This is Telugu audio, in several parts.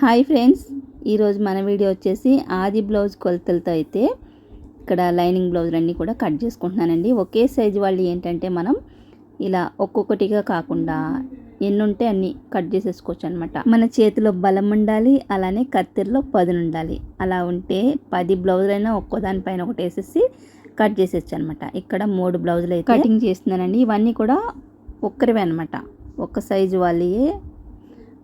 హాయ్ ఫ్రెండ్స్ ఈరోజు మన వీడియో వచ్చేసి ఆది బ్లౌజ్ కొలతలతో అయితే ఇక్కడ లైనింగ్ బ్లౌజులన్నీ కూడా కట్ చేసుకుంటున్నానండి. ఒకే సైజు వాళ్ళు ఏంటంటే మనం ఇలా ఒక్కొక్కటిగా కాకుండా ఎన్ని ఉంటే అన్ని కట్ చేసేసుకోవచ్చు అనమాట మన చేతిలో బలం ఉండాలి అలానే కత్తెరలో పదును ఉండాలి. అలా ఉంటే పది బ్లౌజులైనా ఒక్కో దానిపైన ఒకటి వేసేసి కట్ చేసేచ్చు అనమాట ఇక్కడ మూడు బ్లౌజులు అయితే కటింగ్ చేస్తున్నానండి. ఇవన్నీ కూడా ఒక్కరివే అనమాట ఒక్క సైజు వాళ్ళే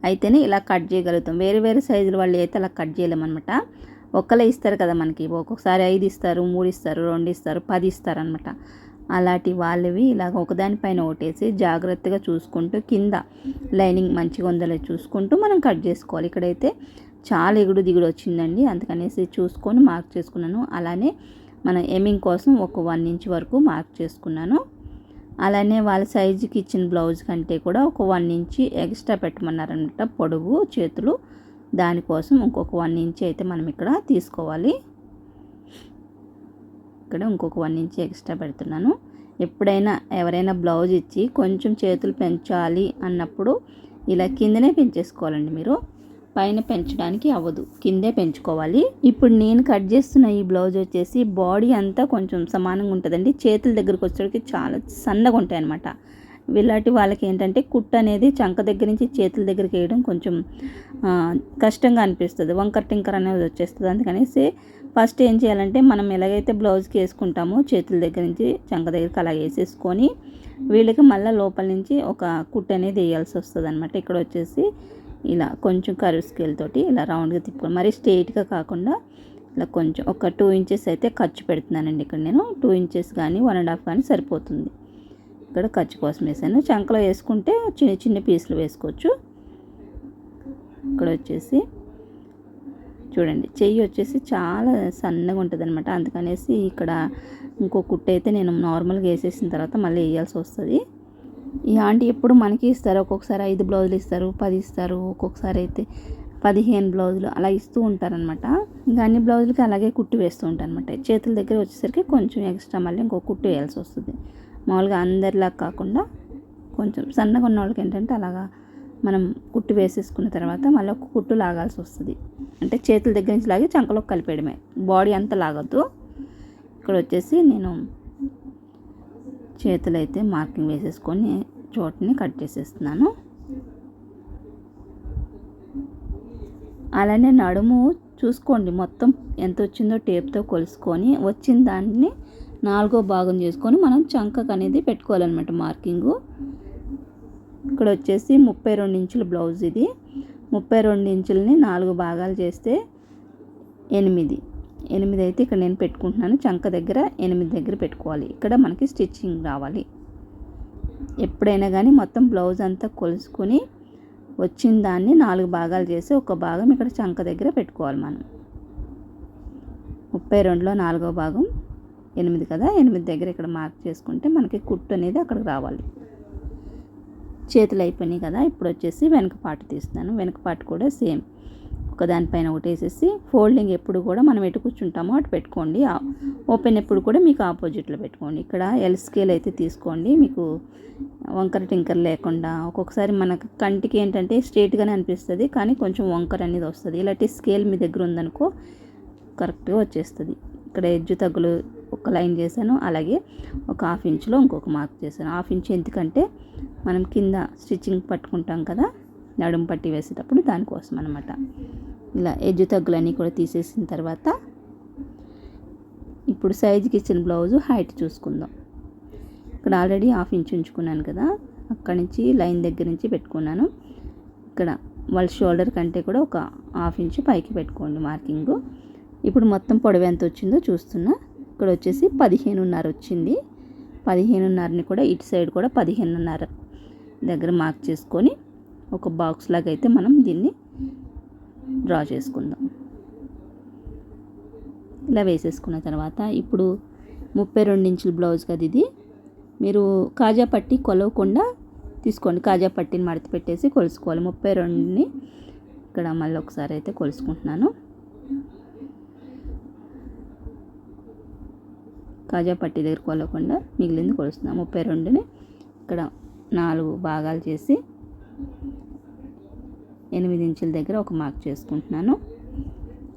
అయితేనే ఇలా కట్ చేయగలుగుతాం. వేరే వేరే సైజుల వాళ్ళు అయితే అలా కట్ చేయలేమన్నమాట. ఒక్కలే ఇస్తారు కదా మనకి. ఒక్కొక్కసారి ఐదు ఇస్తారు మూడు ఇస్తారు రెండు ఇస్తారు పది ఇస్తారు అనమాట అలాంటి వాళ్ళవి ఇలాగ ఒకదానిపైన ఒకటేసి జాగ్రత్తగా చూసుకుంటూ కింద లైనింగ్ మంచిగా ఉందలే చూసుకుంటూ మనం కట్ చేసుకోవాలి. ఇక్కడైతే చాలా ఎగుడు దిగుడు వచ్చిందండి. అందుకనేసి చూసుకొని మార్క్ చేసుకున్నాను. అలానే మన ఎమింగ్ కోసం ఒక వన్ ఇంచ్ వరకు మార్క్ చేసుకున్నాను. అలానే వాళ్ళ సైజుకి ఇచ్చిన బ్లౌజ్ కంటే కూడా ఒక వన్ ఇంచ్ ఎక్స్ట్రా పెట్టమన్నారనమాట పొడుగు చేతులు. దానికోసం ఇంకొక వన్ ఇంచ్ అయితే మనం ఇక్కడ తీసుకోవాలి. ఇక్కడ ఇంకొక వన్ ఇంచ్ ఎక్స్ట్రా పెడుతున్నాను. ఎప్పుడైనా ఎవరైనా బ్లౌజ్ ఇచ్చి కొంచెం చేతులు పెంచాలి అన్నప్పుడు ఇలా కిందనే పెంచేసుకోవాలండి మీరు. పైన పెంచడానికి అవ్వదు. కిందే పెంచుకోవాలి. ఇప్పుడు నేను కట్ చేస్తున్న ఈ బ్లౌజ్ వచ్చేసి బాడీ అంతా కొంచెం సమానంగా ఉంటుందండి. చేతుల దగ్గరకు వచ్చేటికి చాలా సన్నగా ఉంటాయి అనమాట వీళ్ళటి వాళ్ళకి ఏంటంటే కుట్టు అనేది చంక దగ్గర నుంచి చేతుల దగ్గరికి వేయడం కొంచెం కష్టంగా అనిపిస్తుంది. వంకర్ టింకర్ అనేది వచ్చేస్తుంది. అందుకనేసి ఫస్ట్ ఏం చేయాలంటే మనం ఎలాగైతే బ్లౌజ్కి వేసుకుంటామో చేతుల దగ్గర నుంచి చంక దగ్గరికి అలా వేసేసుకొని వీళ్ళకి మళ్ళీ లోపల నుంచి ఒక కుట్టు అనేది వేయాల్సి వస్తుంది అనమాట ఇక్కడ వచ్చేసి ఇలా కొంచెం కరువు స్కేల్ తోటి ఇలా రౌండ్గా తిప్పుకోండి మరి స్ట్రెయిట్గా కాకుండా ఇలా కొంచెం ఒక టూ ఇంచెస్ అయితే ఖర్చు పెడుతున్నానండి ఇక్కడ నేను. టూ ఇంచెస్ కానీ వన్ అండ్ హాఫ్ కానీ సరిపోతుంది. ఇక్కడ ఖర్చు కోసం వేసాను. చంకలో వేసుకుంటే చిన్న చిన్న పీసులు వేసుకోవచ్చు. ఇక్కడ వచ్చేసి చూడండి చెయ్యి వచ్చేసి చాలా సన్నగా ఉంటుంది అనమాట అందుకనేసి ఇక్కడ ఇంకో కుట్టు అయితే నేను నార్మల్గా వేసేసిన తర్వాత మళ్ళీ వేయాల్సి వస్తుంది. ఈ ఆంటీ ఎప్పుడు మనకి ఇస్తారు. ఒక్కొక్కసారి ఐదు బ్లౌజులు ఇస్తారు పది ఇస్తారు ఒక్కొక్కసారి అయితే పదిహేను బ్లౌజులు అలా ఇస్తూ ఉంటారనమాట ఇంకా అన్ని బ్లౌజులకి అలాగే కుట్టు వేస్తూ ఉంటారనమాట చేతుల దగ్గర వచ్చేసరికి కొంచెం ఎక్స్ట్రా మళ్ళీ ఇంకో కుట్టు వేయాల్సి వస్తుంది. మామూలుగా అందరిలా కాకుండా కొంచెం సన్నగా ఉన్న వాళ్ళకి ఏంటంటే అలాగా మనం కుట్టు వేసేసుకున్న తర్వాత మళ్ళీ ఒక కుట్టు లాగాల్సి వస్తుంది. అంటే చేతుల దగ్గర నుంచి లాగి చంకలోకి కలిపేయడమే. బాడీ అంతా లాగద్దు. ఇక్కడ వచ్చేసి నేను చేతులు అయితే మార్కింగ్ వేసేసుకొని చోటుని కట్ చేసేస్తున్నాను. అలానే నడుము చూసుకోండి మొత్తం ఎంత వచ్చిందో టేప్తో కొలుసుకొని వచ్చిన దాన్ని నాలుగో భాగం చేసుకొని మనం చంకకు అనేది పెట్టుకోవాలన్నమాట మార్కింగు. ఇక్కడ వచ్చేసి ముప్పై రెండు ఇంచుల బ్లౌజ్ ఇది. ముప్పై రెండు ఇంచులని నాలుగు భాగాలు చేస్తే ఎనిమిది. ఎనిమిది అయితే ఇక్కడ నేను పెట్టుకుంటున్నాను. చంక దగ్గర ఎనిమిది దగ్గర పెట్టుకోవాలి. ఇక్కడ మనకి స్టిచ్చింగ్ రావాలి. ఎప్పుడైనా కానీ మొత్తం బ్లౌజ్ అంతా కొలుసుకొని వచ్చిన దాన్ని నాలుగు భాగాలు చేసి ఒక భాగం ఇక్కడ చంక దగ్గర పెట్టుకోవాలి మనం. ముప్పై రెండులో నాలుగో భాగం ఎనిమిది కదా? ఎనిమిది దగ్గర ఇక్కడ మార్క్ చేసుకుంటే మనకి కుట్టు అనేది అక్కడికి రావాలి. చేతులు అయిపోయినాయి కదా? ఇప్పుడు వచ్చేసి వెనక పాటు తీస్తున్నాను. వెనక పాటు కూడా సేమ్. ఒక దానిపైన ఒకటి వేసేసి ఫోల్డింగ్ ఎప్పుడు కూడా మనం ఎటు కూర్చుంటామో అటు పెట్టుకోండి. ఓపెన్ ఎప్పుడు కూడా మీకు ఆపోజిట్లో పెట్టుకోండి. ఇక్కడ ఎల్ స్కేల్ అయితే తీసుకోండి. మీకు వంకర టింకర్ లేకుండా ఒక్కొక్కసారి మనకు కంటికి ఏంటంటే స్ట్రేట్గానే అనిపిస్తుంది కానీ కొంచెం వంకర అనేది వస్తుంది. ఇలాంటి స్కేల్ మీ దగ్గర ఉందనుకో కరెక్ట్గా వచ్చేస్తుంది. ఇక్కడ ఎడ్జు తగ్గులు ఒక లైన్ చేశాను. అలాగే ఒక హాఫ్ ఇంచ్లో ఇంకొక మార్క్ చేశాను. హాఫ్ ఇంచ్ ఎందుకంటే మనం కింద స్టిచ్చింగ్ పట్టుకుంటాం కదా నడుము పట్టి వేసేటప్పుడు దానికోసం అనమాట ఇలా ఎజ్జు తగ్గులన్నీ కూడా తీసేసిన తర్వాత ఇప్పుడు సైజుకి ఇచ్చిన బ్లౌజు హైట్ చూసుకుందాం. ఇక్కడ ఆల్రెడీ హాఫ్ ఇంచ్ ఉంచుకున్నాను కదా అక్కడి నుంచి లైన్ దగ్గర నుంచి పెట్టుకున్నాను. ఇక్కడ వాళ్ళ షోల్డర్ కంటే కూడా ఒక హాఫ్ ఇంచ్ పైకి పెట్టుకోండి మార్కింగ్. ఇప్పుడు మొత్తం పొడవు ఎంత వచ్చిందో చూస్తున్నా. ఇక్కడ వచ్చేసి పదిహేనున్నర వచ్చింది. పదిహేనున్నరని కూడా ఇటు సైడ్ కూడా పదిహేనున్నర దగ్గర మార్క్ చేసుకొని ఒక బాక్స్ లాగా అయితే మనం దీన్ని డ్రా చేసుకుందాం. ఇలా వేసేసుకున్న తర్వాత ఇప్పుడు ముప్పై రెండు ఇంచుల బ్లౌజ్ కదా ఇది. మీరు కాజా పట్టి కొలవకుండా తీసుకోండి. కాజా పట్టిని మడత పెట్టేసి కొలుసుకోవాలి. ముప్పై రెండుని ఇక్కడ మళ్ళీ ఒకసారి అయితే కొలుసుకుంటున్నాను. కాజా పట్టి దగ్గర కొలవకుండా మిగిలింది కొలుస్తున్నాను. ముప్పై రెండుని ఇక్కడ నాలుగు భాగాలు చేసి ఎనిమిది ఇంచుల దగ్గర ఒక మార్క్ చేసుకుంటున్నాను.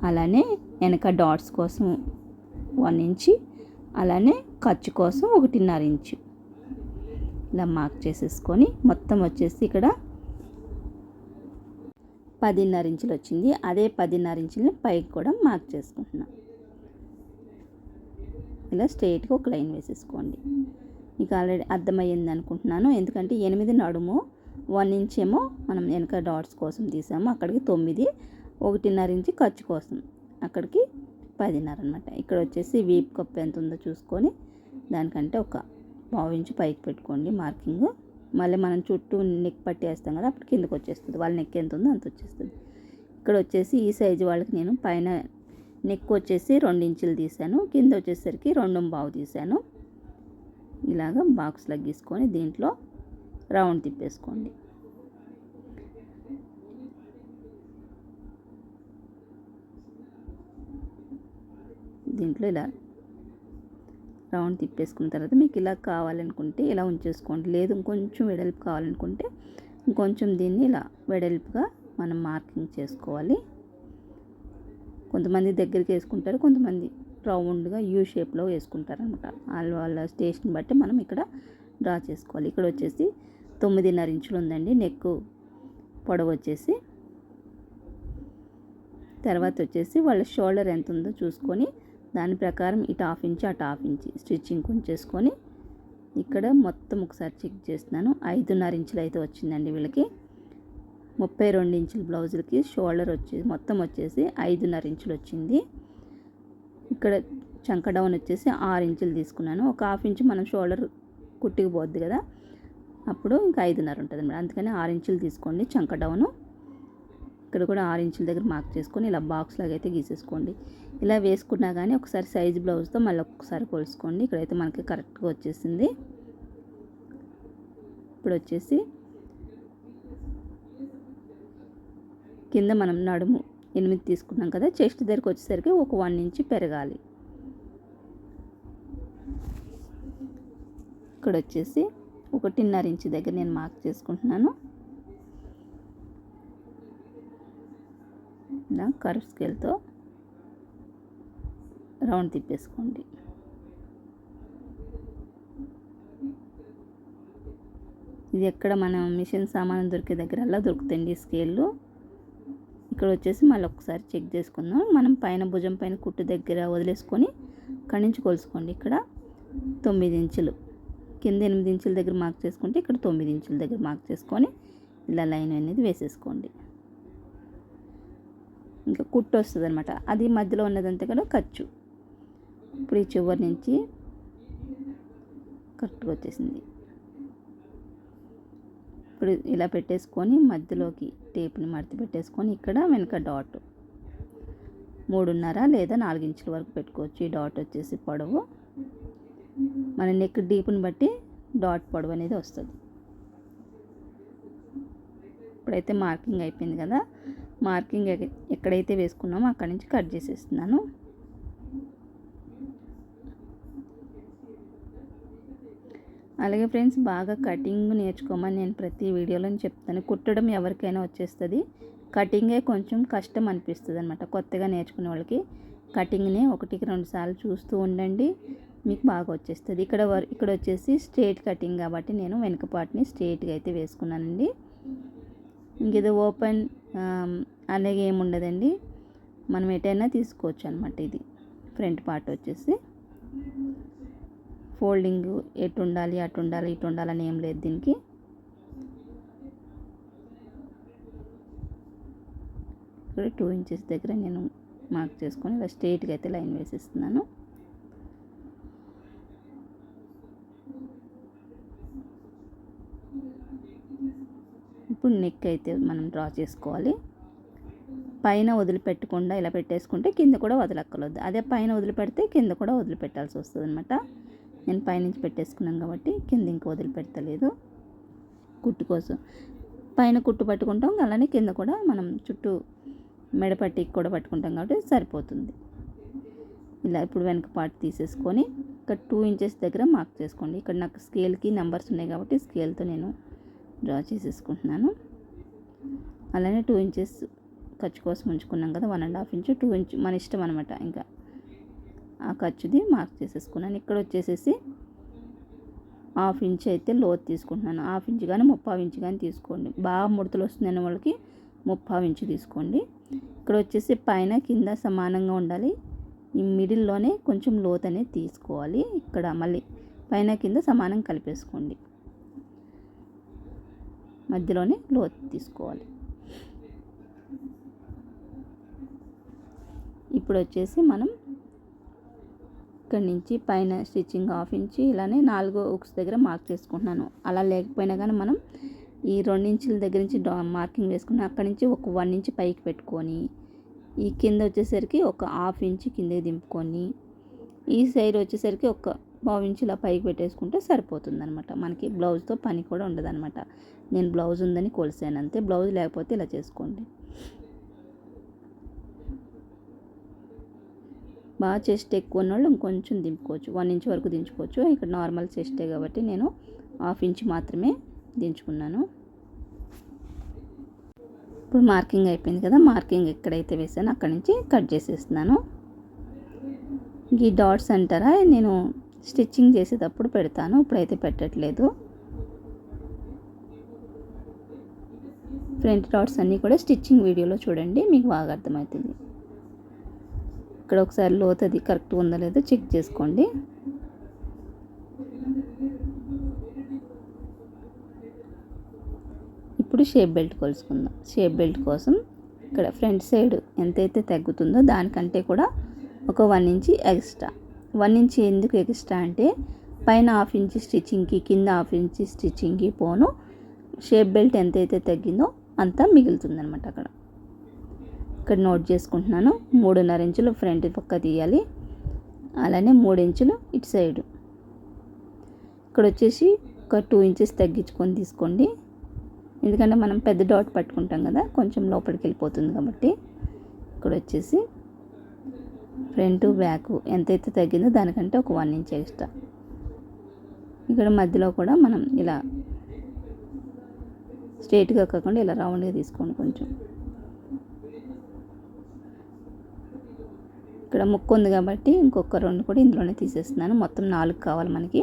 అలానే వెనక డాట్స్ కోసం వన్ ఇంచి అలానే ఖర్చు కోసం ఒకటిన్నర ఇంచు. ఇలా మార్క్ చేసేసుకొని మొత్తం వచ్చేసి ఇక్కడ పదిన్నర ఇంచులు వచ్చింది. అదే పదిన్నర ఇంచులని పైకి కూడా మార్క్ చేసుకుంటున్నాం ఇలా స్ట్రైట్గా ఒక లైన్ వేసేసుకోండి. మీకు ఆల్రెడీ అర్థమయ్యింది అనుకుంటున్నాను. ఎందుకంటే ఎనిమిది నడుము వన్ ఇంచ్ ఏమో మనం వెనక డాట్స్ కోసం తీసాము. అక్కడికి తొమ్మిది ఒకటిన్నర ఇంచ్ ఖర్చు కోసం. అక్కడికి పదిన్నర అనమాట ఇక్కడ వచ్చేసి వీప్ కప్ ఎంత ఉందో చూసుకొని దానికంటే ఒక పావు ఇంచు పైకి పెట్టుకోండి మార్కింగ్. మళ్ళీ మనం చుట్టూ నెక్ పట్టేస్తాం కదా అప్పుడు కిందకి వచ్చేస్తుంది. వాళ్ళ నెక్ ఎంత ఉందో అంత వచ్చేస్తుంది. ఇక్కడ వచ్చేసి ఈ సైజు వాళ్ళకి నేను పైన నెక్ వచ్చేసి రెండు ఇంచులు తీసాను. కింద వచ్చేసరికి రెండు బావు తీసాను. ఇలాగ బాక్స్ గీసుకొని దీంట్లో రౌండ్ తిప్పేసుకోండి. దీంట్లో ఇలా రౌండ్ తిప్పేసుకున్న తర్వాత మీకు ఇలా కావాలనుకుంటే ఇలా ఉంచేసుకోండి. లేదు ఇంకొంచెం వెడల్పు కావాలనుకుంటే ఇంకొంచెం దీన్ని ఇలా వెడల్పుగా మనం మార్కింగ్ చేసుకోవాలి. కొంతమంది దగ్గరికి వేసుకుంటారు కొంతమంది రౌండ్గా యూ షేప్లో వేసుకుంటారు అనమాట వాళ్ళ వాళ్ళ స్టేషన్ బట్టి మనం ఇక్కడ డ్రా చేసుకోవాలి. ఇక్కడ వచ్చేసి తొమ్మిదిన్నర ఇంచులు ఉందండి నెక్ పొడవు వచ్చేసి తర్వాత వచ్చేసి వాళ్ళ షోల్డర్ ఎంత ఉందో చూసుకొని దాని ప్రకారం ఇటు హాఫ్ ఇంచ్ అటు హాఫ్ ఇంచ్ స్టిచ్చింగ్ ఉంచేసుకొని ఇక్కడ మొత్తం ఒకసారి చెక్ చేస్తున్నాను. ఐదున్నర ఇంచులు అయితే వచ్చిందండి వీళ్ళకి. ముప్పై రెండు ఇంచుల బ్లౌజులకి షోల్డర్ వచ్చేసి మొత్తం వచ్చేసి ఐదున్నర ఇంచులు వచ్చింది ఇక్కడ చంక డౌన్ వచ్చేసి ఆరు ఇంచులు తీసుకున్నాను. ఒక హాఫ్ ఇంచు మనం షోల్డర్ కుట్టికి పోద్ది కదా. అప్పుడు ఇంకా ఐదున్నర ఉంటుంది అనమాట అందుకని ఆరు ఇంచులు తీసుకోండి చంక డౌను ఇక్కడ కూడా ఆరు ఇంచుల దగ్గర మార్క్ చేసుకొని ఇలా బాక్స్ లాగా అయితే గీసేసుకోండి. ఇలా వేసుకున్నా కానీ ఒకసారి సైజ్ బ్లౌజ్తో మళ్ళీ ఒక్కసారి కొలుసుకోండి ఇక్కడైతే మనకి కరెక్ట్గా వచ్చేసింది. ఇప్పుడు వచ్చేసి కింద మనం నడుము ఎనిమిది తీసుకున్నాం కదా చెస్ట్ దగ్గరికి వచ్చేసరికి ఒక వన్ ఇంచ్ పెరగాలి. ఇక్కడ వచ్చేసి ఒకటిన్నర ఇంచ్ దగ్గర నేను మార్క్ చేసుకుంటున్నాను. ఇలా కర్వ్ స్కేల్తో రౌండ్ తిప్పేసుకోండి. ఇది ఎక్కడ మనం మిషన్ సామాను దొరికే దగ్గర అలా దొరుకుతాయండి స్కేళ్ళు ఇక్కడ వచ్చేసి మళ్ళీ ఒకసారి చెక్ చేసుకుందాం. మనం పైన భుజం పైన కుట్టు దగ్గర వదిలేసుకొని కణించి కొలుసుకోండి ఇక్కడ. తొమ్మిది ఇంచులు. కింద ఎనిమిది ఇంచుల దగ్గర మార్క్ చేసుకుంటే ఇక్కడ తొమ్మిది ఇంచుల దగ్గర మార్క్ చేసుకొని ఇలా లైన్ అనేది వేసేసుకోండి. ఇంకా కుట్టు వస్తుంది అనమాట అది మధ్యలో ఉన్నదంతా కూడా ఖర్చు. ఇప్పుడు ఈ చివరి నుంచి కరెక్ట్గా వచ్చేసింది. ఇప్పుడు ఇలా పెట్టేసుకొని మధ్యలోకి టేప్ని మడత పెట్టేసుకొని ఇక్కడ వెనక డాట్ మూడున్నర లేదా నాలుగు ఇంచుల వరకు పెట్టుకోవచ్చు. ఈ డాట్ వచ్చేసి పొడవు. మన నెక్ డీప్ని బట్టి డాట్ పొడవు అనేది వస్తుంది. ఇప్పుడైతే మార్కింగ్ అయిపోయింది కదా మార్కింగ్ ఎక్కడైతే వేసుకున్నామో అక్కడి నుంచి కట్ చేసేస్తున్నాను. అలాగే ఫ్రెండ్స్ బాగా కటింగ్ నేర్చుకోమని నేను ప్రతి వీడియోలో చెప్తాను. కుట్టడం ఎవరికైనా వచ్చేస్తుంది. కటింగే కొంచెం కష్టం అనిపిస్తుంది అనమాట కొత్తగా నేర్చుకునే వాళ్ళకి. కటింగ్ని ఒకటికి రెండు సార్లు చూస్తూ ఉండండి. మీకు బాగా వచ్చేస్తుంది. ఇక్కడ ఇక్కడ వచ్చేసి స్ట్రేట్ కటింగ్ కాబట్టి నేను వెనుక పార్ట్ని స్ట్రేట్గా అయితే వేసుకున్నానండి. ఇంకేదో ఓపెన్ అలాగే ఏమి ఉండదండి మనం ఎటైనా తీసుకోవచ్చు అనమాట ఇది. ఫ్రంట్ పార్ట్ వచ్చేసి. ఫోల్డింగ్ ఎటు ఉండాలి అటు ఉండాలి ఇటు ఉండాలని ఏం లేదు దీనికి. ఇక్కడ టూ ఇంచెస్ దగ్గర నేను మార్క్ చేసుకొని ఇలా స్ట్రేట్గా అయితే లైన్ వేసేస్తున్నాను. ఇప్పుడు నెక్ అయితే మనం డ్రా చేసుకోవాలి. పైన వదిలిపెట్టకుండా ఇలా పెట్టేసుకుంటే కింద కూడా వదలక్కర్లేదు. అదే పైన వదిలిపెడితే కింద కూడా వదిలిపెట్టాల్సి వస్తుంది అనమాట నేను పైనుంచి పెట్టేసుకున్నాను కాబట్టి కింద ఇంకా వదిలిపెట్టలేదు కుట్టు కోసం. పైన కుట్టు పట్టుకుంటాం అలానే కింద కూడా మనం చుట్టూ మెడపట్టి కూడా పట్టుకుంటాం కాబట్టి సరిపోతుంది. ఇలా ఇప్పుడు వెనక పార్ట్ తీసేసుకొని ఇక్కడ టూ ఇంచెస్ దగ్గర మార్క్ చేసుకోండి. ఇక్కడ నాకు స్కేల్కి నెంబర్స్ ఉన్నాయి కాబట్టి స్కేల్తో నేను డ్రా చేసేసుకుంటున్నాను. అలానే టూ ఇంచెస్ ఖర్చు కోసం ఉంచుకున్నాం కదా one and half inch two inch మన ఇష్టం అనమాట ఇంకా. ఆ ఖర్చుది మార్క్ చేసేసుకున్నాను. ఇక్కడ వచ్చేసేసి హాఫ్ ఇంచ్ అయితే లోతు తీసుకుంటున్నాను. హాఫ్ ఇంచ్ కానీ ముప్పావు ఇంచ్ కానీ తీసుకోండి. బాగా ముడతలు వస్తుందనే వాళ్ళకి ముప్పావు ఇంచు తీసుకోండి. ఇక్కడ వచ్చేసి పైన కింద సమానంగా ఉండాలి. ఈ మిడిల్లోనే కొంచెం లోతు అనేది తీసుకోవాలి. ఇక్కడ మళ్ళీ పైన కింద సమానం కలిపేసుకోండి. మధ్యలోనే లోతు తీసుకోవాలి. ఇప్పుడు వచ్చేసి మనం ఇక్కడి నుంచి పైన స్టిచ్చింగ్ హాఫ్ ఇంచి ఇలానే నాలుగో ఉక్స్ దగ్గర మార్క్ చేసుకుంటున్నాను. అలా లేకపోయినా కానీ మనం ఈ రెండు ఇంచుల దగ్గర నుంచి మార్కింగ్ వేసుకుని అక్కడి నుంచి ఒక వన్ ఇంచ్ పైకి పెట్టుకొని ఈ కింద వచ్చేసరికి ఒక హాఫ్ ఇంచ్ కిందకి దింపుకొని ఈ సైడ్ వచ్చేసరికి ఒక పావు ఇంచ్ ఇలా పైకి పెట్టేసుకుంటే సరిపోతుంది అనమాట మనకి బ్లౌజ్తో పని కూడా ఉండదనమాట నేను బ్లౌజ్ ఉందని కొలిసాను అంతే. బ్లౌజ్ లేకపోతే ఇలా చేసుకోండి. బాగా చెస్ట్ ఎక్కువ ఉన్న వాళ్ళు ఇంకొంచెం దింపుకోవచ్చు. వన్ ఇంచ్ వరకు దించుకోవచ్చు. ఇక్కడ నార్మల్ చెస్టే కాబట్టి నేను హాఫ్ ఇంచ్ మాత్రమే దించుకున్నాను. ఇప్పుడు మార్కింగ్ అయిపోయింది కదా మార్కింగ్ ఎక్కడైతే వేసానో అక్కడి నుంచి కట్ చేసేస్తున్నాను. ఈ డాట్స్ అంటారా? నేను స్టిచ్చింగ్ చేసేటప్పుడు పెడతాను. ఇప్పుడైతే పెట్టట్లేదు. ఫ్రంట్ డాట్స్ అన్నీ కూడా స్టిచ్చింగ్ వీడియోలో చూడండి మీకు బాగా అర్థమవుతుంది. ఇక్కడ ఒకసారి లోతది కరెక్ట్గా ఉందో లేదో చెక్ చేసుకోండి. ఇప్పుడు షేప్ బెల్ట్ కొలుసుకుందాం. షేప్ బెల్ట్ కోసం ఇక్కడ ఫ్రంట్ సైడ్ ఎంతైతే తగ్గుతుందో దానికంటే కూడా ఒక one inch extra. One inch ఎందుకు ఎక్స్ట్రా అంటే పైన హాఫ్ ఇంచ్ స్టిచ్చింగ్కి కింద హాఫ్ ఇంచ్ స్టిచ్చింగ్కి పోను. షేప్ బెల్ట్ ఎంతైతే తగ్గిందో అంతా మిగులుతుంది అనమాట అక్కడ. ఇక్కడ నోట్ చేసుకుంటున్నాను. మూడున్నర ఇంచులు ఫ్రంట్ పక్క తీయాలి. అలానే మూడు ఇంచులు ఇటు సైడు. ఇక్కడ వచ్చేసి ఒక టూ ఇంచెస్ తగ్గించుకొని తీసుకోండి. ఎందుకంటే మనం పెద్ద డాట్ పట్టుకుంటాం కదా కొంచెం లోపలికి వెళ్ళిపోతుంది కాబట్టి. ఇక్కడ వచ్చేసి ఫ్రంట్ బ్యాక్ ఎంతైతే తగ్గిందో దానికంటే ఒక వన్ ఇంచ్ ఎక్స్ట్రా. ఇక్కడ మధ్యలో కూడా మనం ఇలా స్ట్రైట్గా కాకుండా ఇలా రౌండ్గా తీసుకోండి కొంచెం. ఇక్కడ ముక్కు ఉంది కాబట్టి ఇంకొక రెండు కూడా ఇందులోనే తీసేస్తున్నాను. మొత్తం నాలుగు కావాలి మనకి.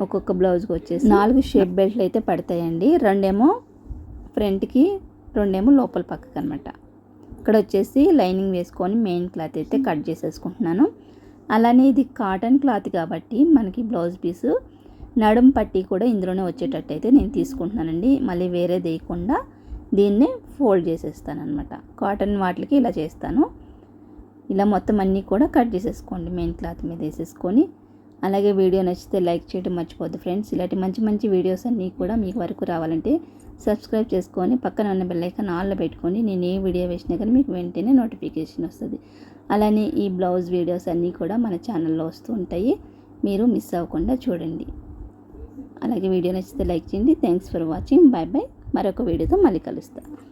ఒక్కొక్క బ్లౌజ్కి వచ్చేసి నాలుగు షేప్ బెల్ట్లు అయితే పడతాయండి. రెండేమో ఫ్రంట్కి రెండేమో లోపల పక్కకి అనమాట ఇక్కడ వచ్చేసి లైనింగ్ వేసుకొని మెయిన్ క్లాత్ అయితే కట్ చేసేసుకుంటున్నాను. అలానే ఇది కాటన్ క్లాత్ కాబట్టి మనకి బ్లౌజ్ పీసు నడుం పట్టి కూడా ఇందులోనే వచ్చేటట్టు అయితే నేను తీసుకుంటున్నానండి. మళ్ళీ వేరే వేయకుండా దీన్నే ఫోల్డ్ చేసేస్తాను అనమాట కాటన్ వాటికి ఇలా చేస్తాను. ఇలా మొత్తం అన్నీ కూడా కట్ చేసేసుకోండి మెయిన్ క్లాత్ మీద వేసేసుకొని. అలాగే వీడియో నచ్చితే లైక్ చేయడం మర్చిపోద్దు ఫ్రెండ్స్. ఇలాంటి మంచి మంచి వీడియోస్ అన్నీ కూడా మీకు వరకు రావాలంటే సబ్స్క్రైబ్ చేసుకొని పక్కన ఉన్న బెల్లైకన్ ఆల్లో పెట్టుకోండి నేను ఏ వీడియో వేసినా కానీ మీకు వెంటనే నోటిఫికేషన్ వస్తుంది. అలానే ఈ బ్లౌజ్ వీడియోస్ అన్నీ కూడా మన ఛానల్లో వస్తూ ఉంటాయి. మీరు మిస్ అవ్వకుండా చూడండి. అలాగే వీడియో నచ్చితే లైక్ చేయండి. Thanks for watching bye bye మరొక వీడియోతో మళ్ళీ కలుస్తాను